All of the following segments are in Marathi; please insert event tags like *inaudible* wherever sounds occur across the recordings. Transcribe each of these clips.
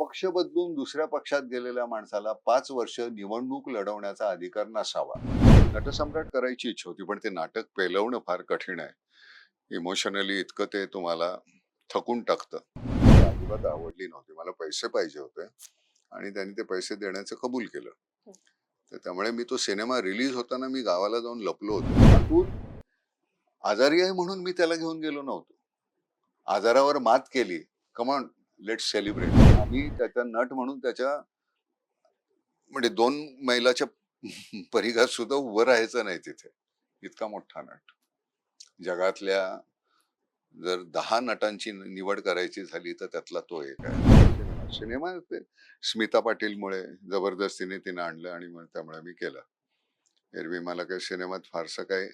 पक्ष बदलून दुसऱ्या पक्षात गेलेल्या माणसाला पाच वर्ष निवडणूक लढवण्याचा अधिकार नसावा. नटसम्राट करायची इच्छा होती पण ते नाटक पेलवणं फार कठीण आहे. इमोशनली इतकं ते तुम्हाला थकून टाकतं. अजिबात आवडली नव्हती. मला पैसे पाहिजे होते आणि त्यांनी ते पैसे देण्याचं कबूल केलं. तर त्यामुळे मी तो सिनेमा रिलीज होताना मी गावाला जाऊन लपलो होतो. आजारी आहे म्हणून मी त्याला घेऊन गेलो नव्हतो. आजारावर मात केली. कमॉन लेट सेलिब्रेट आम्ही त्याचा नट म्हणून त्याच्या म्हणजे दोन मैलाच्या *laughs* परिघात सुद्धा उभं राहायचं नाही तिथे. इतका मोठा नट. जगातल्या जर दहा नटांची नि- निवड करायची झाली तर त्यातला तो एक आहे. सिनेमा ते स्मिता पाटीलमुळे जबरदस्तीने तिने आणलं आणि मग त्यामुळे मी केलं. एरवी मला काही सिनेमात फारसं काही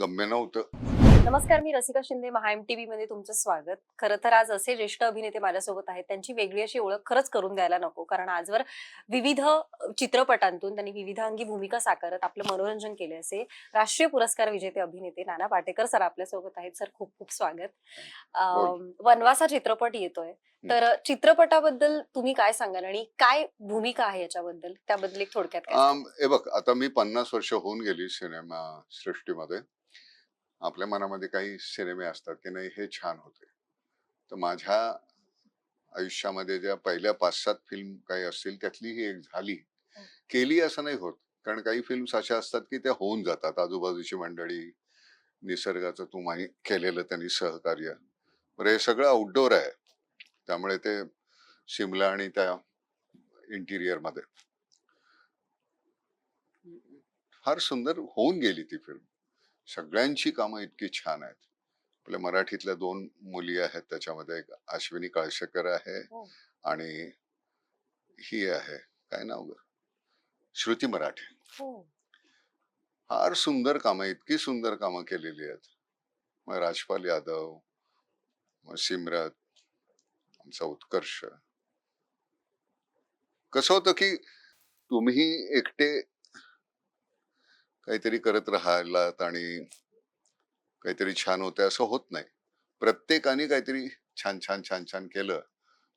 गम्य नव्हतं. नमस्कार मी रसिका शिंदे महा एम टीव्ही मध्ये तुमचं स्वागत. खरं तर आज असे ज्येष्ठ अभिनेते माझ्यासोबत आहेत त्यांची वेगळी अशी ओळख खरंच करून द्यायला नको कारण आजवर विविध चित्रपटांतून त्यांनी विविधांगी भूमिका साकारत आपलं मनोरंजन केले असे राष्ट्रीय पुरस्कार विजेते अभिनेते नाना पाटेकर सर आपल्यासोबत आहेत. सर खूप खूप स्वागत. अं, वनवास हा चित्रपट येतोय. तर चित्रपटाबद्दल तुम्ही काय सांगाल आणि काय भूमिका आहे याच्याबद्दल? त्याबद्दल एक थोडक्यात हे बघ आता मी पन्नास वर्ष होऊन गेली सिनेमा सृष्टीमध्ये. आपल्या मनामध्ये काही सिनेमे असतात की नाही हे छान होते. तर माझ्या आयुष्यामध्ये ज्या पहिल्या पाच सात फिल्म काही असतील त्यातली ही एक झाली. केली असं नाही होत. कारण काही फिल्म्स अशा असतात की त्या होऊन जातात. आजूबाजूची मंडळी निसर्गाचं तुम्ही केलेलं त्यांनी सहकार्य. बरं हे सगळं आउटडोर आहे. त्यामुळे ते शिमला आणि त्या इंटिरियरमध्ये. फार सुंदर होऊन गेली ती फिल्म सगळ्यांची कामं इतकी छान आहेत. आपल्या मराठीतल्या दोन मुली आहेत त्याच्यामध्ये एक अश्विनी काळशेकर आहे हो. आणि ही आहे. काय नाव ग? श्रुती मराठे. हो. फार सुंदर कामं इतकी सुंदर कामं केलेली आहेत. मग राजपाल यादव मग सिमरत आमचा उत्कर्ष. कसं होतं की तुम्ही एकटे काहीतरी करत राहिलात आणि काहीतरी छान होतं असं होत नाही. प्रत्येकाने काहीतरी छान छान छान छान केलं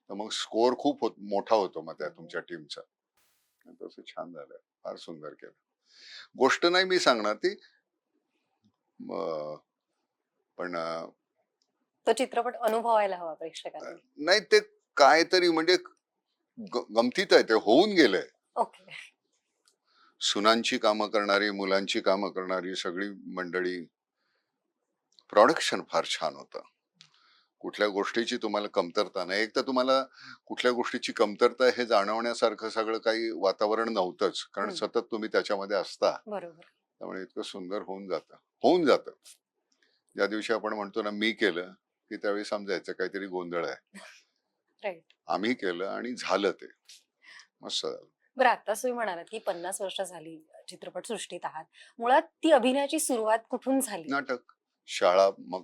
तर मग स्कोअर खूप होत मोठा होतो मग त्या तुमच्या टीमचा. तसं छान झालं फार सुंदर केलं. गोष्ट नाही मी सांगणार ती. पण तो चित्रपट अनुभवायला हवा प्रेक्षकांनी. नाही ते काहीतरी म्हणजे गमतीत आहे ते होऊन गेलंय. सुनांची कामं करणारी मुलांची कामं करणारी सगळी मंडळी प्रोडक्शन फार छान होतं. कुठल्या गोष्टीची तुम्हाला कमतरता नाही. एक तर तुम्हाला कुठल्या गोष्टीची कमतरता हे जाणवण्यासारखं सगळं काही वातावरण नव्हतंच. कारण. सतत तुम्ही त्याच्यामध्ये असता. बरोबर. त्यामुळे इतकं सुंदर होऊन जातं. होऊन जातं. ज्या दिवशी आपण म्हणतो ना मी केलं की त्यावेळी समजायचं काहीतरी गोंधळ आहे. *laughs* आम्ही केलं आणि झालं ते. मस्त झालं. बरं आता तुम्ही म्हणालात की पन्नास वर्ष झाली चित्रपट सृष्टीत आहात. मुळात ती अभिनयाची सुरुवात कुठून झाली? नाटक शाळा मग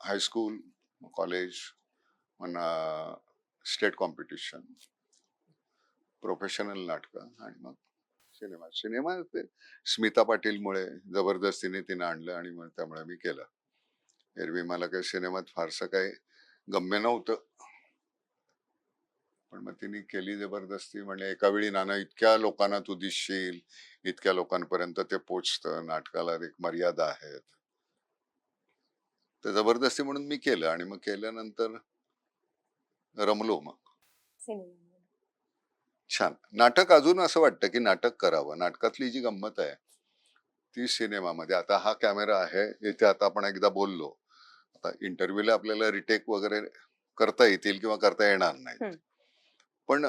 हायस्कूल कॉलेज म्हणा स्टेट कॉम्पिटिशन प्रोफेशनल नाटकं आणि मग सिनेमा सिनेमा ते स्मिता पाटीलमुळे जबरदस्तीने तिने आणलं आणि मग त्यामुळे मी केलं. एरवी मला काही सिनेमात फारसं काही गम्य नव्हतं. पण मग तिने केली जबरदस्ती म्हणजे एका वेळी नाना इतक्या लोकांना तू दिसशील इतक्या लोकांपर्यंत ते पोचतं नाटकाला एक मर्यादा आहेत. तर जबरदस्ती म्हणून मी केलं आणि मग केल्यानंतर रमलो मग. छान. नाटक अजून असं वाटतं की नाटक करावं. नाटकातली जी गंमत आहे ती सिनेमामध्ये. आता हा कॅमेरा आहे इथे आता आपण एकदा बोललो. आता इंटरव्ह्यूला आपल्याला रिटेक वगैरे करता येतील किंवा करता येणार नाहीत. हम्म. पण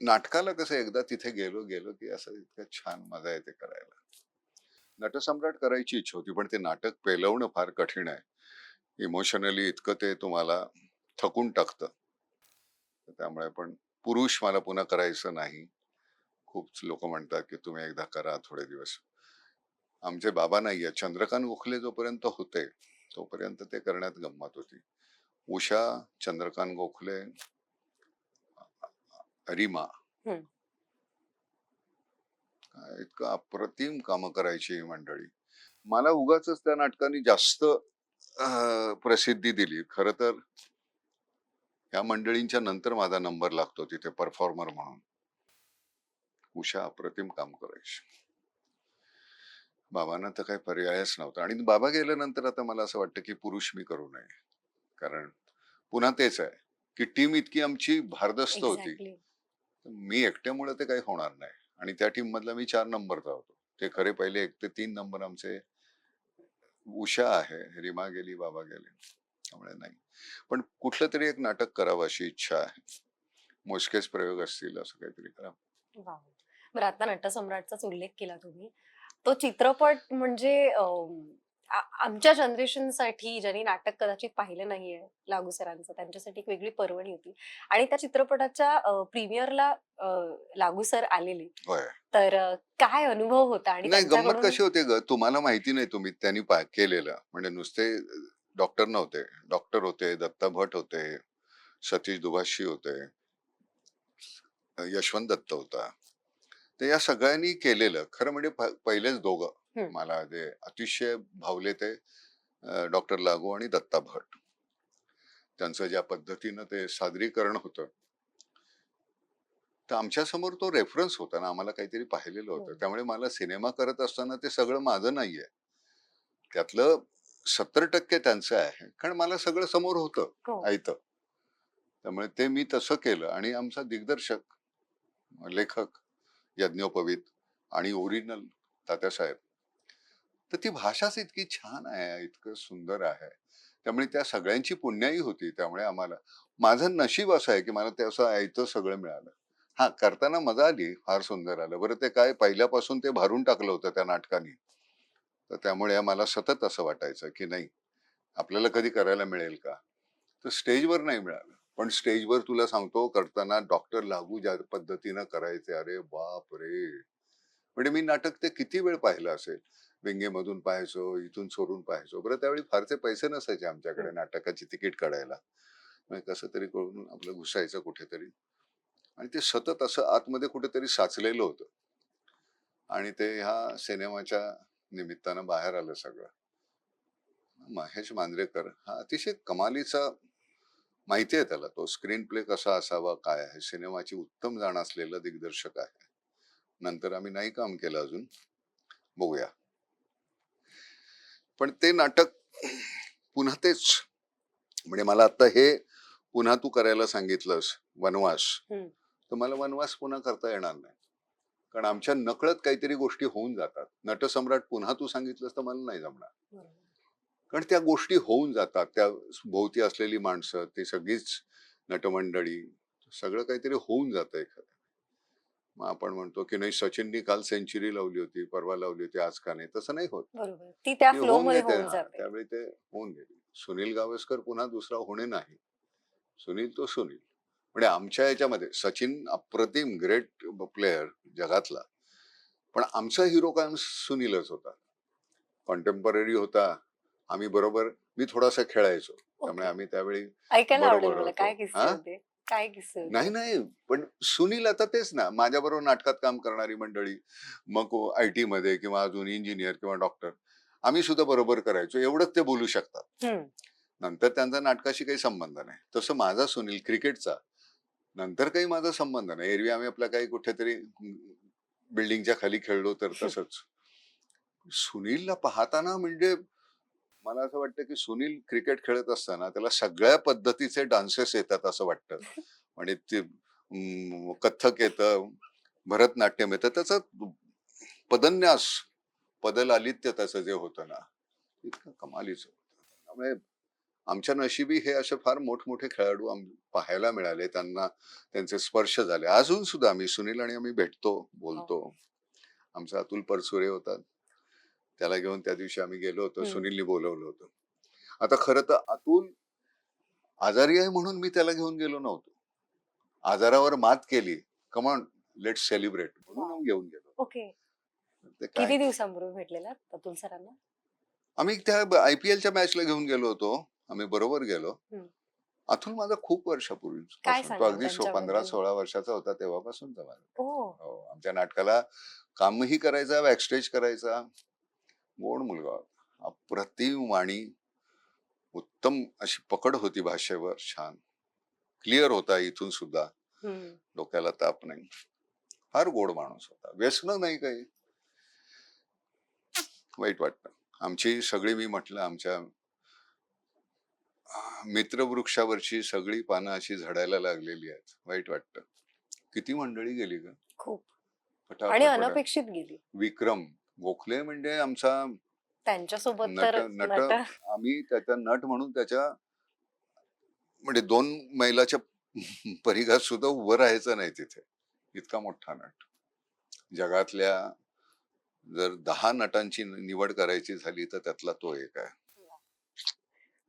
नाटकाला कसं एकदा तिथे गेलो गेलो की असं इतकं छान मजा येते करायला. नटसम्राट करायची इच्छा होती पण ते नाटक पेलवणं फार कठीण आहे. इमोशनली इतकं ते तुम्हाला थकून टाकतं. त्यामुळे पण पुरुष मला पुन्हा करायचं नाही. खूप लोक म्हणतात की तुम्ही एकदा करा थोडे दिवस. आमचे बाबा नाहीये चंद्रकांत गोखले जोपर्यंत होते तोपर्यंत ते करण्यात गंमत होती. उषा चंद्रकांत गोखले रीमा इतकं अप्रतिम कामं करायची ही मंडळी. मला उगाच त्या नाटकाने जास्त प्रसिद्धी दिली. खर तर या मंडळींच्या नंतर माझा नंबर लागतो तिथे परफॉर्मर म्हणून. उषा अप्रतिम काम करायची. बाबांना तर काही पर्यायच नव्हता. आणि बाबा गेल्यानंतर आता मला असं वाटतं की पुरुष मी करू नये. कारण पुन्हा तेच आहे की टीम इतकी आमची भारदस्त होती. मी एकट्यामुळे ते काही होणार नाही. आणि त्या टीम मधला मी चार नंबरचा होतो ते खरे पहिले एक ते तीन नंबर आमचे उषा आहे रिमा गेली बाबा गेले. त्यामुळे नाही. पण कुठलं तरी एक नाटक करावं अशी इच्छा आहे. मोजकेच प्रयोग असतील असं काहीतरी करा. बरं आता नटसम्राटचाच उल्लेख केला तुम्ही. तो चित्रपट म्हणजे आमच्या जनरेशनसाठी ज्यांनी नाटक कदाचित पाहिलं नाहीये लागू सरांचं त्यांच्यासाठी एक वेगळी पर्वणी होती. आणि त्या चित्रपटाच्या प्रीमियरला लागू सर आलेले. तर काय अनुभव होता आणि नाही गंमत कशी होते ग? तुम्हाला माहिती नाही तुम्ही त्यांनी केलेलं. म्हणजे नुसते डॉक्टर नव्हते. डॉक्टर होते दत्ता भट होते सतीश दुभाषी होते यशवंत दत्त होता. तर या सगळ्यांनी केलेलं. खरं म्हणजे पहिलेच दोघं. मला जे अतिशय भावले ते डॉक्टर लागू आणि दत्ता भट. त्यांचं ज्या पद्धतीनं ते सादरीकरण होतं तर आमच्यासमोर तो रेफरन्स होता ना आम्हाला काहीतरी पाहिलेलं होतं. हम्म. त्यामुळे मला सिनेमा करत असताना ते सगळं माझं नाहीये. त्यातलं सत्तर टक्के त्यांचं आहे कारण मला सगळं समोर होतं हो. ऐतं त्यामुळे ते मी तसं केलं आणि आमचा दिग्दर्शक लेखक यज्ञोपवीत आणि ओरिजिनल तात्यासाहेब तर ती भाषाच इतकी छान आहे इतकं सुंदर आहे. त्यामुळे त्या सगळ्यांची पुण्याई होती त्यामुळे आम्हाला माझं नशीब असं आहे की मला ते असं ऐतं सगळं मिळालं. हा करताना मजा आली फार सुंदर आलं. बरं ते काय पहिल्यापासून ते भारून टाकलं होतं त्या नाटकाने. तर त्यामुळे मला सतत असं वाटायचं की नाही आपल्याला कधी करायला मिळेल का? तर स्टेजवर नाही मिळालं. पण स्टेजवर तुला सांगतो करताना डॉक्टर लागू ज्या पद्धतीनं करायचे अरे बाप रे! म्हणजे मी नाटक ते किती वेळ पाहिलं असेल? व्यंगेमधून पाहायचो इथून सोडून पाहायचो. बरं त्यावेळी फारसे पैसे नसायचे आमच्याकडे नाटकाची तिकीट काढायला. कसं तरी करून आपलं घुसायचं कुठेतरी. आणि ते सतत असं आतमध्ये कुठेतरी साचलेलं होतं. आणि ते ह्या सिनेमाच्या निमित्तानं बाहेर आलं सगळं. महेश मांजरेकर हा अतिशय कमालीचा माहिती आहे त्याला. तो स्क्रीन प्ले कसा असावा काय आहे? सिनेमाची उत्तम जाण असलेला दिग्दर्शक आहे. नंतर आम्ही नाही काम केलं अजून. बघूया. पण ते नाटक पुन्हा तेच. म्हणजे मला आता हे पुन्हा तू करायला सांगितलंस वनवास. तर मला वनवास पुन्हा करता येणार नाही. कारण आमच्या नकळत काहीतरी गोष्टी होऊन जातात. नटसम्राट पुन्हा तू सांगितलंस तर मला नाही जमणार. कारण त्या गोष्टी होऊन जातात. त्या भोवती असलेली माणसं ती सगळीच नटमंडळी सगळं काहीतरी होऊन जातं एखादं. मग आपण म्हणतो की नाही सचिननी काल सेंचुरी लावली होती परवा लावली होती आज का नाही? तसं नाही होत. ती त्या होऊन जाते. त्यावेळी ते होऊन गेली. सुनील गावस्कर पुन्हा दुसरा होणे नाही. सुनील तो सुनील. म्हणजे आमच्या याच्यामध्ये सचिन अप्रतिम ग्रेट प्लेअर जगातला. पण आमचा हिरो कायम सुनीलच होता. कॉन्टेम्पररी होता. आम्ही बरोबर मी थोडासा खेळायचो. त्यामुळे. आम्ही त्यावेळी बरोबर. काय हा? काय किस्से? नाही नाही. पण सुनील आता तेच ना माझ्या बरोबर नाटकात काम करणारी मंडळी मग आय टी मध्ये किंवा अजून इंजिनियर किंवा डॉक्टर आम्ही सुद्धा बरोबर करायचो. एवढंच ते बोलू शकतात. नंतर त्यांचा नाटकाशी काही संबंध नाही. तसं माझा सुनील क्रिकेटचा. नंतर काही माझा संबंध नाही. एरवी आम्ही आपला काही कुठेतरी बिल्डिंगच्या खाली खेळलो तर तसंच. सुनीलला पाहताना म्हणजे मला असं वाटतं की सुनील क्रिकेट खेळत असताना त्याला सगळ्या पद्धतीचे डान्सेस येतात असं वाटतं. *laughs* म्हणजे ते कथ्थक येतं भरतनाट्यम येतं त्याचं पदन्यास पदलालित्य त्याचं जे होतं ना इतकं कमालीचं होतं. त्यामुळे आमच्या नशिबी हे असे फार मोठमोठे खेळाडू पाहायला मिळाले त्यांना त्यांचे स्पर्श झाले. अजून सुद्धा आम्ही सुनील आणि आम्ही भेटतो बोलतो. आमचा अतुल परसुरे होता त्याला घेऊन त्या दिवशी आम्ही गेलो होतो. सुनीलनी बोलवलं होतं. आता खरं तर अतुल आजारी आहे म्हणून मी त्याला घेऊन गेलो नव्हतो. आजारावर मात केली. कमॉन लेट सेलिब्रेट म्हणून आम्ही घेऊन गेलो. ओके. ते काय? किती दिवसांपूर्वी भेटलेला अतुल सरांना? आम्ही त्या आयपीएलच्या मॅचला घेऊन गेलो होतो. आम्ही बरोबर गेलो. हम्म. अतुल माझा खूप वर्षापूर्वी काय तो सांगाल अगदी त्यांच्याबद्दल? पंधरा सोळा वर्षाचा होता तेव्हापासून ओ हो. आमच्या नाटकाला कामही करायचा बॅकस्टेज करायचा. गोड मुलगा? होता अप्रतिम वाणी. उत्तम अशी पकड होती भाषेवर छान. क्लिअर होता इथून सुद्धा. डोक्याला ताप नाही. फार गोड माणूस होता. व्यसन नाही काही. वाईट वाटतं. आमची सगळी मी म्हटलं आमच्या मित्रवृक्षावरची सगळी पानं अशी झडायला लागलेली आहेत. वाईट वाटतं. किती मंडळी गेली का खूप. आणि. अनपेक्षित गेली. विक्रम. गोखले म्हणजे आमचा त्यांच्यासोबत नट आम्ही त्याच्या नट म्हणून त्याच्या म्हणजे दोन मैलाच्या परिघात सुद्धा उभं राहायचं नाही तिथे इतका मोठा नट जगातल्या जर दहा नटांची निवड करायची झाली तर त्यातला तो एक आहे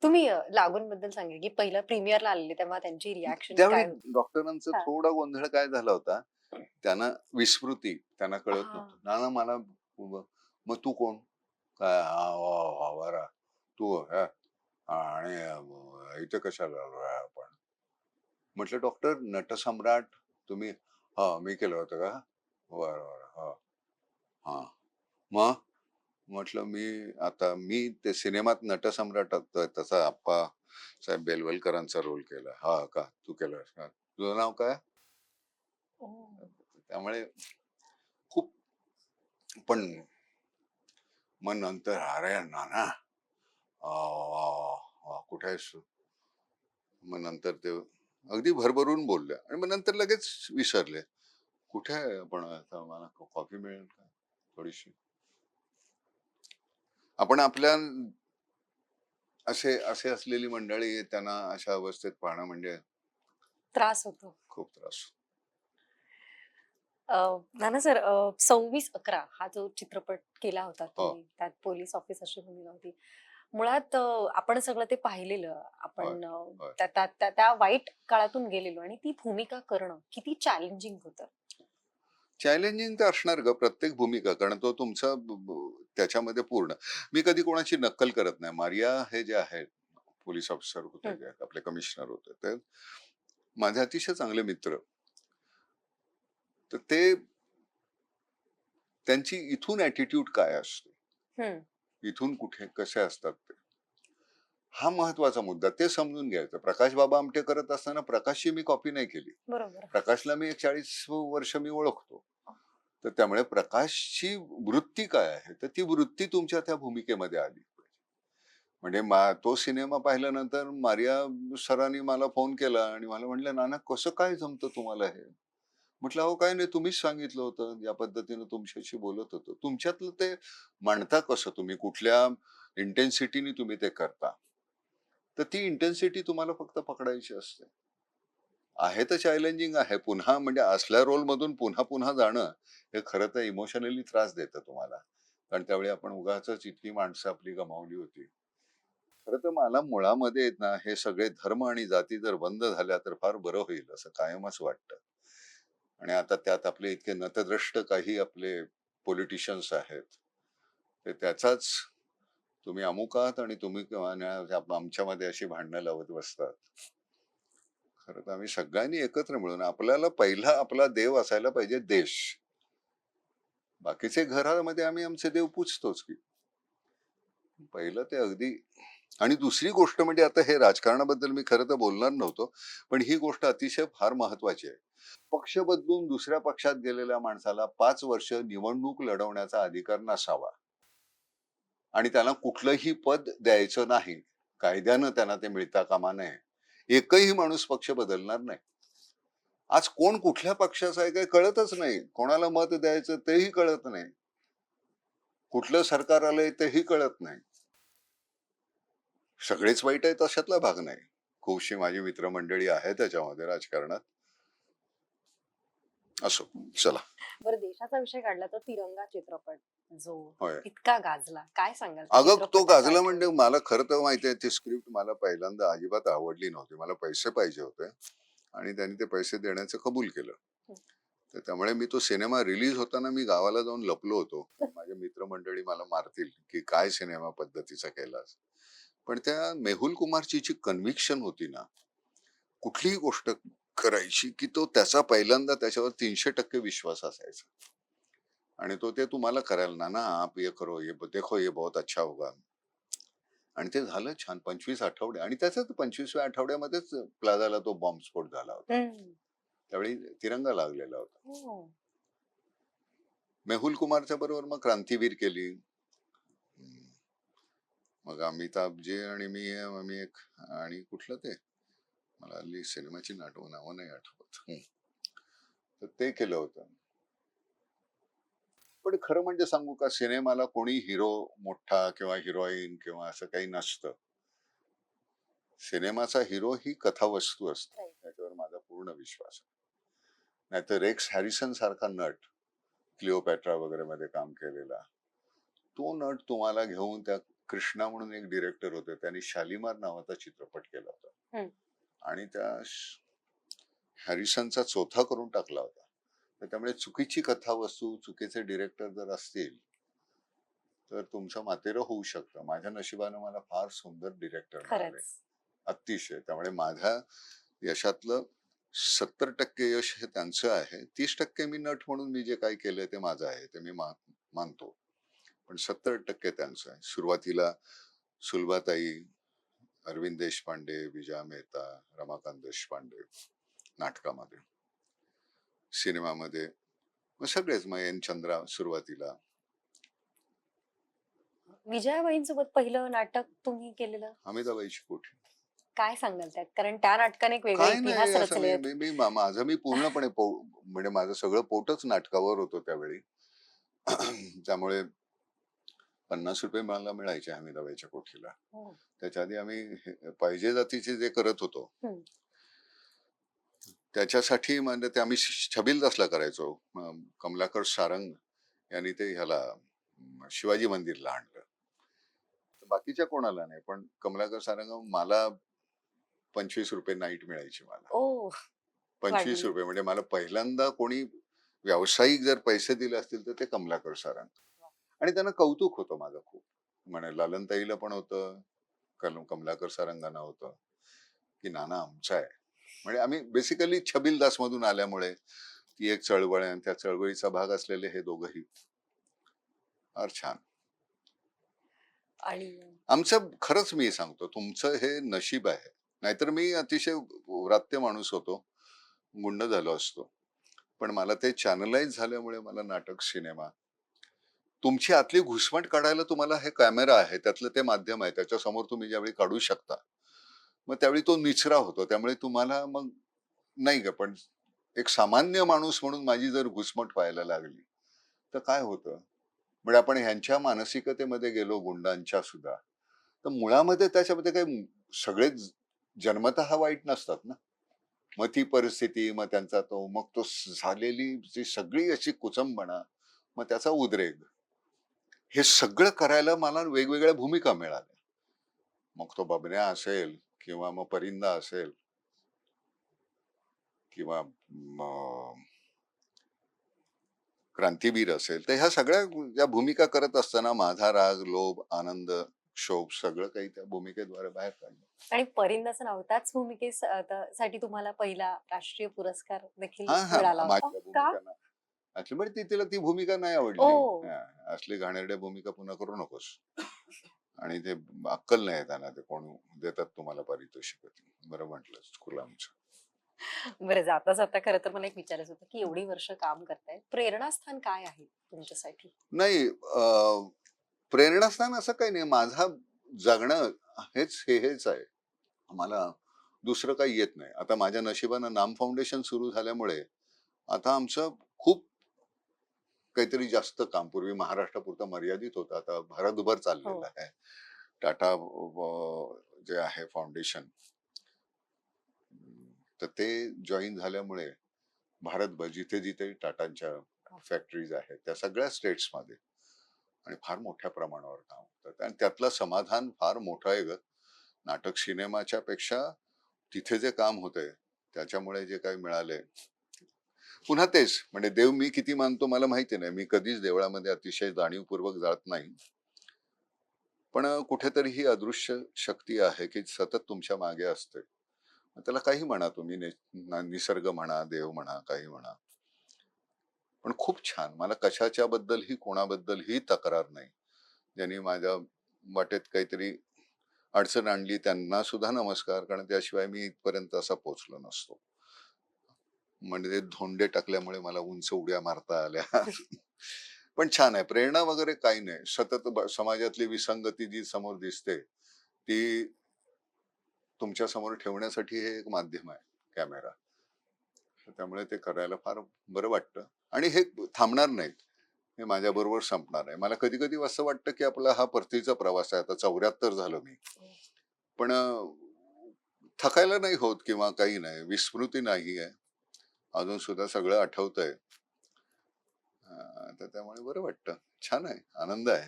तुम्ही लागून बद्दल सांगा की पहिला प्रीमियरला आलेले तेव्हा त्यांची रिॲक्शन त्यावेळी? डॉक्टरांचा. थोडा गोंधळ काय झाला होता त्यांना विस्मृती त्यांना कळत. नव्हतं नाना मला मग तू कोण? काय? हा, वा, वा, बरा. तू हा? आणि इथे कशाला आपण? म्हटलं डॉक्टर नटसम्राट तुम्ही हा मी केलं होतं का? बरं बरं हा. हा. मग? म्हटलं मी आता मी ते सिनेमात नटसम्राट तसा आप्पा साहेब बेलवलकरांचा रोल केला. हा का? तू केलं तुझं नाव काय. त्यामुळे पण मग नंतर अरे नाना कुठे आहेस? मग नंतर ते अगदी भरभरून बोलले आणि मग नंतर लगेच विसरले. कुठे आहे आपण? आता मला कॉफी मिळेल का थोडीशी? आपण आपल्या असे असे असलेली मंडळी त्यांना अशा अवस्थेत पाहणं म्हणजे त्रास होतो. खूप त्रास अ, नाना सर सव्वीस अकरा हा जो चित्रपट केला होता हो. तुम्ही त्यात पोलीस ऑफिसरची भूमिका होती मुळात आपण सगळं ते पाहिलेलं आपण. त्या- वाईट काळातून गेलेलो आणि ती भूमिका करणं किती चॅलेंजिंग होतं. चॅलेंजिंग तर असणार ग प्रत्येक भूमिका कारण तो तुमचा त्याच्यामध्ये पूर्ण. मी कधी कोणाची नक्कल करत नाही. मारिया हे जे आहेत पोलीस ऑफिसर होते आपले कमिशनर होते ते माझे अतिशय चांगले मित्र. तर ते त्यांची इथून ऍटिट्यूड काय असते. इथून कुठे कसे असतात ते? हा महत्त्वाचा मुद्दा. ते समजून घ्यायचं. प्रकाश बाबा आमटे करत असताना प्रकाशची मी कॉपी नाही केली. प्रकाशला मी एक चाळीस वर्ष मी ओळखतो. तर त्यामुळे प्रकाशची वृत्ती काय आहे? तर ती वृत्ती तुमच्या त्या भूमिकेमध्ये आली म्हणजे मा तो सिनेमा पाहिल्यानंतर मारिया सरांनी मला फोन केला आणि मला म्हणलं नाना कसं काय जमतं तुम्हाला हे? म्हटलं अहो काय नाही तुम्हीच सांगितलं होतं या पद्धतीनं तुमच्याशी बोलत होतो. तुमच्यातलं ते मांडता कसं तुम्ही? कुठल्या इंटेन्सिटीने तुम्ही ते करता? तर ती इंटेन्सिटी तुम्हाला फक्त पकडायची असते. आहे तर चॅलेंजिंग आहे. पुन्हा म्हणजे असल्या रोल मधून पुन्हा पुन्हा जाणं हे खरं तर इमोशनली त्रास देतं तुम्हाला. कारण त्यावेळी आपण उगाच इतकी माणसं आपली गमावली होती. खरं तर मला मुळामध्ये ना हे सगळे धर्म आणि जाती जर बंद झाल्या तर फार बरं होईल असं कायमच वाटतं. आणि आता त्यात आपले इतके नतद्रष्ट काही आपले पॉलिटिशियन्स आहेत. ते त्याचाच तुम्ही अमुक आहात आणि तुम्ही आमच्यामध्ये अशी भांडणं लावत बसतात. खरं तर आम्ही सगळ्यांनी एकत्र मिळून आपल्याला पहिला आपला देव असायला पाहिजे देश. बाकीचे घरामध्ये आम्ही आमचे देव पूजतोच की. पहिलं ते अगदी आणि दुसरी गोष्ट म्हणजे आता हे राजकारणाबद्दल मी खरं तर बोलणार नव्हतो पण ही गोष्ट अतिशय फार महत्वाची आहे. पक्ष बदलून दुसऱ्या पक्षात गेलेल्या माणसाला पाच वर्ष निवडणूक लढवण्याचा अधिकार नसावा. आणि त्याला कुठलंही पद द्यायचं नाही. कायद्यानं त्यांना ते मिळता कामा नये. एकही माणूस पक्ष बदलणार नाही. आज कोण कुठल्या पक्षाचा आहे काही कळतच नाही. कोणाला मत द्यायचं तेही कळत नाही. कुठलं सरकार आलंय तेही कळत नाही. सगळेच वाईट आहेत अशातला भाग नाही. खूपशी माझी मित्रमंडळी आहे त्याच्यामध्ये राजकारणात. असो चला. बरं देशाचा विषय काढला तर तिरंगा चित्रपट जो इतका गाजला काय सांगाल? अगं तो गाजला? म्हणजे मला खरं तर माहितीये ती स्क्रिप्ट मला पहिल्यांदा अजिबात आवडली नव्हती. मला पैसे पाहिजे होते आणि त्यांनी ते पैसे देण्याचं कबूल केलं. तर त्यामुळे मी तो सिनेमा रिलीज होताना मी गावाला जाऊन लपलो होतो. माझे मित्रमंडळी मला मारतील की काय सिनेमा पद्धतीचा केलास? पण त्या मेहुल कुमारची जी कन्व्हिक्शन होती ना कुठलीही गोष्ट करायची की तो त्याचा पहिल्यांदा त्याच्यावर तीनशे टक्के विश्वास असायचा आणि तो ते तुम्हाला करायला ना ना आप ये करो ये देखो ये बहुत अच्छा होगा आणि ते झालं छान पंचवीस आठवडे आणि त्याच्याच पंचवीसव्या आठवड्यामध्येच प्लाझाला तो बॉम्बस्फोट झाला होता. त्यावेळी तिरंगा लागलेला होता हो. मेहुल कुमारच्या बरोबर मग क्रांतीवीर केली. मग अमिताभजी आणि मी आम्ही एक आणि कुठलं ते? मला हल्ली सिनेमाची नाटव नावं नाही आठवत. तर ते केलं होतं. पण खरं म्हणजे सांगू का सिनेमाला कोणी हिरो मोठा किंवा हिरोईन किंवा असं काही नसतं. सिनेमाचा हिरो ही कथावस्तू असते. त्याच्यावर माझा पूर्ण विश्वास आहे. नाहीतर रेक्स हॅरिसन सारखा नट क्लिओपॅट्रा वगैरे मध्ये काम केलेला तो नट तुम्हाला घेऊन त्या कृष्णा म्हणून एक डिरेक्टर होते. त्यांनी शालिमार नावाचा चित्रपट केला होता. आणि त्या हॅरिसनचा चौथा करून टाकला होता. तर त्यामुळे चुकीची कथावस्तू चुकीचे डिरेक्टर जर असतील तर तुमचं मातेरं होऊ शकतं. माझ्या नशिबानं मला फार सुंदर डिरेक्टर मिळाले. अतिशय. त्यामुळे माझ्या यशातलं सत्तर टक्के यश हे त्यांचं आहे. तीस टक्के मी नट म्हणून मी जे काही केलंय ते माझं आहे. ते मी मा- मानतो. पण सत्तर टक्के त्यांचं आहे. सुरुवातीला सुलभाताई अरविंद देशपांडे विजया मेहता रमाकांत देशपांडे नाटकामध्ये सिनेमामध्ये मग सगळेच मग एन चंद्रा सुरुवातीला. विजयाबाईंसोबत पहिलं नाटक तुम्ही केलेलं? अमिताबाईची कोठी काय सांगाल त्यात? कारण त्या नाटकाने एक वेगळा काय इतिहास नाही असं रचले मी मी- मी मा- माझं मी पूर्णपणे पो- म्हणजे माझं सगळं पोटच नाटकावर होतं त्यावेळी. *clears throat* त्यामुळे पन्नास रुपये मला मिळायचे हमीदाबाईच्या कोठीला हो. त्याच्या आधी आम्ही पाहिजे जातीचे जे करत होतो. त्याच्यासाठी म्हणजे ते आम्ही श- छबिलदासला करायचो कमलाकर सारंग यांनी ते ह्याला शिवाजी मंदिरला आणलं बाकीच्या कोणाला नाही पण कमलाकर सारंग मला पंचवीस रुपये नाईट मिळायची मला पंचवीस. रुपये म्हणजे मला पहिल्यांदा कोणी व्यावसायिक जर पैसे दिले असतील तर ते कमलाकर सरांना आणि त्यांना कौतुक होतं माझं खूप. म्हणे लालनताईला पण होतं कल- कमलाकर सरांगांना होतं की नाना आमचा आहे. म्हणजे आम्ही बेसिकली छबिलदास मधून आल्यामुळे ती एक चळवळ आहे आणि त्या चळवळीचा भाग असलेले हे दोघही. फार छान. आणि आमचं खरंच मी सांगतो तुमचं हे नशीब आहे. नाहीतर मी अतिशय व्रात्य माणूस होतो गुंड झालो असतो. पण मला ते चॅनलाइज झाल्यामुळे मला नाटक सिनेमा तुमची आतली घुसमट काढायला तुम्हाला हे कॅमेरा आहे त्यातलं ते माध्यम आहे त्याच्यासमोर तुम्ही ज्यावेळी काढू शकता मग त्यावेळी तो निचरा होतो त्यामुळे तुम्हाला मग नाही का पण एक सामान्य माणूस म्हणून माझी जर घुसमट व्हायला लागली तर काय होतं? म्हणजे आपण ह्यांच्या मानसिकतेमध्ये गेलो गुंडांच्या सुद्धा तर मुळामध्ये त्याच्यामध्ये काही सगळेच जन्मतः वाईट नसतात ना? मग ती परिस्थिती मग त्यांचा तो मग तो झालेली जी सगळी अशी कुचंबणा मग त्याचा उद्रेक. हे सगळं करायला मला वेगवेगळ्या भूमिका मिळाल्या. मग तो बबन्या असेल किंवा मग परिंदा असेल किंवा क्रांतीवीर असेल तर ह्या सगळ्या ज्या भूमिका करत असताना माझा राग लोभ आनंद शोभ सगळं काही त्या भूमिकेद्वारे बाहेर काढलं. आणि परिंदाचं नाव त्याच भूमिकेसाठी तुम्हाला पहिला राष्ट्रीय पुरस्कार देखील मिळाला असली पण ती तिला ती भूमिका नाही आवडली. हा, असली घाणेरड्या भूमिका पुन्हा करू नकोस. आणि ते अक्कल नाही त्यांना ते कोण देतात तुम्हाला पारितोषिक. बरं म्हटलं चुकलं आमचं बरं जाता जाता खरं तर मला एक विचारायचं होतं की एवढी वर्ष काम करताय प्रेरणास्थान काय आहे तुमच्यासाठी? नाही अं, प्रेरणास्थान असं काही नाही. माझा जगणं हेच हे हेच आहे. मला दुसरं काही येत नाही. आता माझ्या नशिबानं नाम फाउंडेशन सुरू झाल्यामुळे आता आमचं खूप काहीतरी जास्त काम. पूर्वी महाराष्ट्रापुरतं मर्यादित होतं. आता भारतभर हो. चाललेलं आहे. टाटा जे आहे फाउंडेशन. तर ते जॉईन झाल्यामुळे भारतभर जिथे जिथे टाटांच्या फॅक्टरीज आहेत त्या सगळ्या स्टेट्समध्ये आणि फार मोठ्या प्रमाणावर काम होतं. आणि त्यातलं समाधान फार मोठं आहे ग. नाटक सिनेमाच्या पेक्षा तिथे जे काम होतंय त्याच्यामुळे जे काही मिळाले पुन्हा तेच म्हणजे देव मी किती मानतो मला माहिती नाही. मी कधीच देवळामध्ये अतिशय जाणीवपूर्वक जात नाही. पण कुठेतरी ही अदृश्य शक्ती आहे की सतत तुमच्या मागे असते. त्याला काही म्हणा तुम्ही निसर्ग म्हणा देव म्हणा काही म्हणा. पण खूप छान. मला कशाच्या बद्दलही कोणाबद्दलही तक्रार नाही. ज्यांनी माझ्या वाटेत काहीतरी अडचण आणली त्यांना सुद्धा नमस्कार कारण त्याशिवाय मी इथपर्यंत असा पोचलो नसतो. म्हणजे धोंडे टाकल्यामुळे मला उंच उड्या मारता आल्या. पण छान आहे. प्रेरणा वगैरे काही नाही. सतत समाजातली विसंगती जी समोर दिसते ती तुमच्यासमोर ठेवण्यासाठी हे एक माध्यम आहे कॅमेरा. त्यामुळे ते करायला फार बरं वाटतं. आणि हे थांबणार नाहीत. हे माझ्या बरोबर संपणार आहे. मला कधी कधी असं वाटतं की आपला हा परतीचा प्रवास आहे. आता चौऱ्याहत्तर झालं मी. पण थकायला नाही होत किंवा काही नाही. विस्मृती नाही आहे. अजून सुद्धा सगळं आठवतंय. तर त्यामुळे बरं वाटतं. छान आहे. आनंद आहे.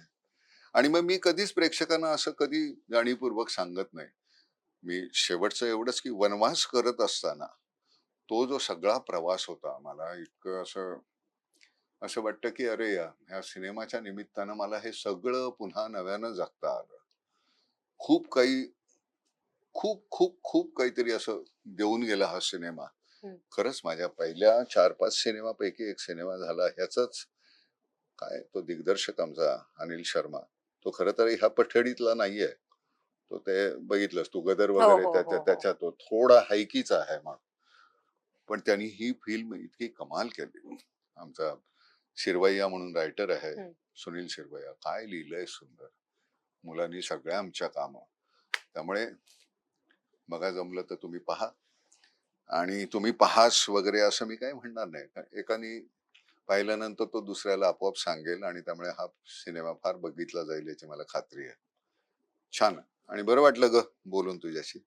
आणि मग मी कधीच प्रेक्षकांना असं कधी जाणीवपूर्वक सांगत नाही. मी शेवटचं एवढंच की वनवास करत असताना तो जो सगळा प्रवास होता मला इतकं असं असं वाटतं की अरे या ह्या सिनेमाच्या निमित्तानं मला हे सगळं पुन्हा नव्यानं जगता आलं. खूप काही खूप खूप खूप काहीतरी असं देऊन गेला हा सिनेमा. खरंच माझ्या पहिल्या चार पाच सिनेमापैकी एक सिनेमा झाला ह्याच काय तो दिग्दर्शक आमचा अनिल शर्मा. तो खरं तर ह्या पठडीतला नाहीये. तो ते बघितलंस तू गदर हो, वगैरे हो, त्याच्या हो. त्याच्यात तो थोडा हायकीचा आहे म्हणून पण त्यांनी ही फिल्म इतकी कमाल केली. आमचा शिरवैया म्हणून रायटर आहे. सुनील शिरवैया. काय लिहिलंय सुंदर. मुलांनी सगळ्या आमच्या काम. त्यामुळे बघा जमलं तर तुम्ही पहा. आणि तुम्ही पहास वगैरे असं मी काही म्हणणार नाही. कारण पाहिल्यानंतर तो दुसऱ्याला आपोआप सांगेल आणि त्यामुळे हा सिनेमा फार बघितला जाईल याची मला खात्री आहे. छान. आणि बरं वाटलं ग बोलून तुझ्याशी.